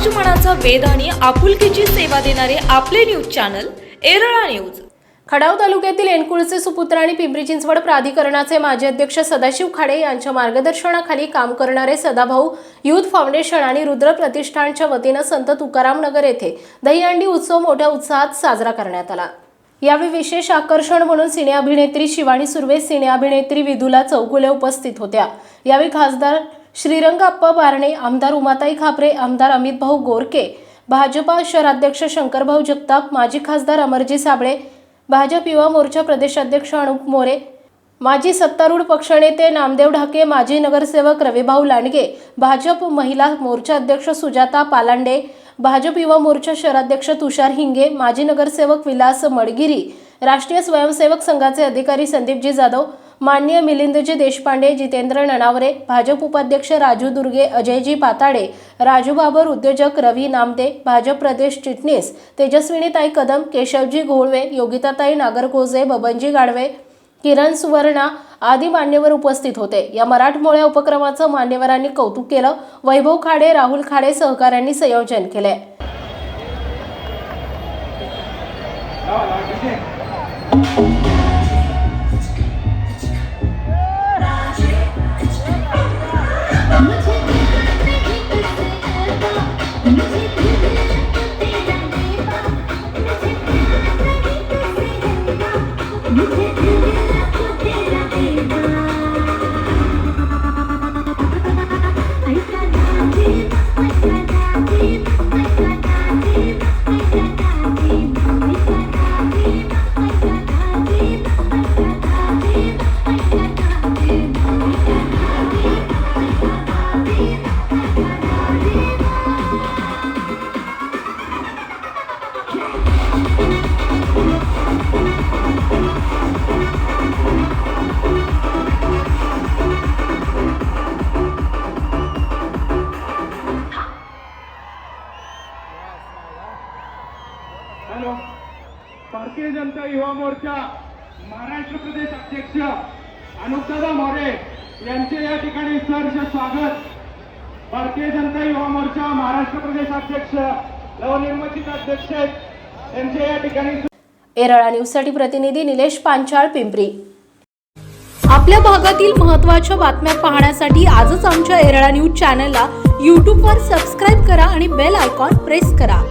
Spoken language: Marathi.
समाज मनाचा वेध आणि आपुलकीची सेवा देणारे आपले news channel Erala news. Khadav तालुक्यातील एनकुळचे सुपुत्र आणि पिंपरी चिंचवड प्राधिकरणाचे माजी अध्यक्ष सदाशिव खाडे यांच्या मार्गदर्शनाखाली काम करणारे सदाभाऊ युथ फाउंडेशन आणि रुद्र प्रतिष्ठानच्या वतीनं संत तुकाराम नगर येथे दहीहंडी उत्सव मोठ्या उत्साहात साजरा करण्यात आला. यावेळी विशेष आकर्षण म्हणून सिने अभिनेत्री शिवानी सुर्वे सिने अभिनेत्री विदुला चौगुले उपस्थित होत्या. यावेळी खासदार श्रीरंग अप्पा बारणे आमदार उमाताई खापरे आमदार अमित भाऊ गोरके भाजपा शहराध्यक्ष शंकरभाऊ जगताप माजी खासदार अमरजी साबळे भाजप युवा मोर्चा प्रदेशाध्यक्ष अनुप मोरे माजी सत्तारूढ पक्षनेते नामदेव ढाके माजी नगरसेवक रविभाऊ लांडगे भाजप महिला मोर्चा अध्यक्ष सुजाता पालांडे भाजप युवा मोर्चा शहराध्यक्ष तुषार हिंगे माजी नगरसेवक विलास मडगिरी राष्ट्रीय स्वयंसेवक संघाचे अधिकारी संदीपजी जाधव मान्य मिलिंदजी देशपांडे जितेंद्र ननावरे भाजप उपाध्यक्ष राजू दुर्गे अजयजी पाताडे राजू बाबर उद्योजक रवी नामदे भाजप प्रदेश चिटणीस तेजस्विनीताई कदम केशवजी घोळवे योगिताताई नागरकोजे बबनजी गाडवे किरण सुवर्णा आदी मान्यवर उपस्थित होते या मराठमोळ्या उपक्रमाचं मान्यवरांनी कौतुक केलं वैभव खाडे राहुल खाडे सहकाऱ्यांनी संयोजन केले हॅलो. भारतीय जनता युवा मोर्चा महाराष्ट्र प्रदेश अध्यक्ष अनुपदादा मोरे यांचे या ठिकाणी सहर्ष स्वागत. भारतीय जनता युवा मोर्चा महाराष्ट्र प्रदेश अध्यक्ष नवनिर्वाचित अध्यक्ष यांचे या ठिकाणी एरळा न्यूजसाठी प्रतिनिधी निलेश पांचाळ पिंपरी. आपल्या भागातील महत्त्वाच्या बातम्या पाहण्यासाठी आजच आमच्या एरळा न्यूज चॅनलला यूट्यूबवर सबस्क्राईब करा आणि बेल आयकॉन प्रेस करा.